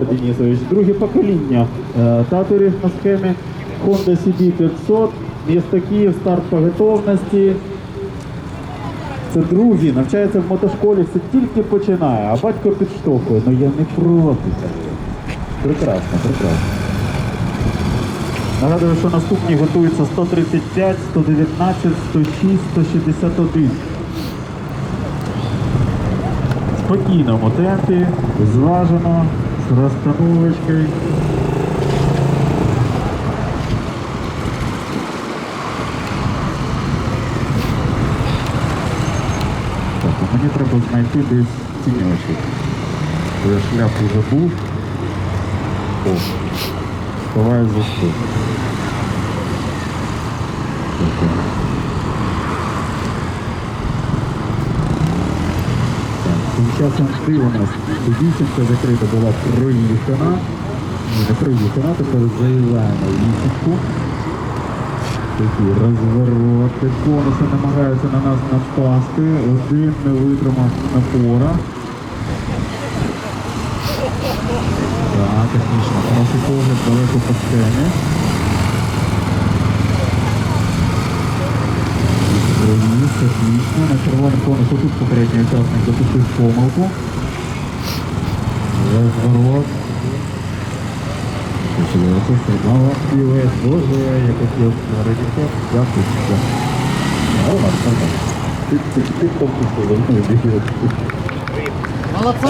Денисович, друге покоління. Е, Татурів на схемі Honda CB 500, місто Київ, старт по готовності. Це другий, навчається в мотошколі, все тільки починає, а батько підштовхує. Ну я не проти. Прекрасно, прекрасно. Нагадую, що наступні готуються 135, 119, 106, 161. В спокійному темпі, зважено, з розстановочкою. Так, а мені треба знайти десь тіньочок. Я шляпу забув. О, ховаю за стол. Так, о. Так, Тим часом ти у нас вісімка закрита була проїхана. Не проїхана, тепер заїжджаємо вісімку. Такі розвороти, конуси намагаються на нас напасти. Один не витримав напора. Так, технічно. Хороший погляд далеко по сцені. Технічно. На червоний конус тут попередній учасник допустив помилку. Розворот. Почалося сигнал Молодца!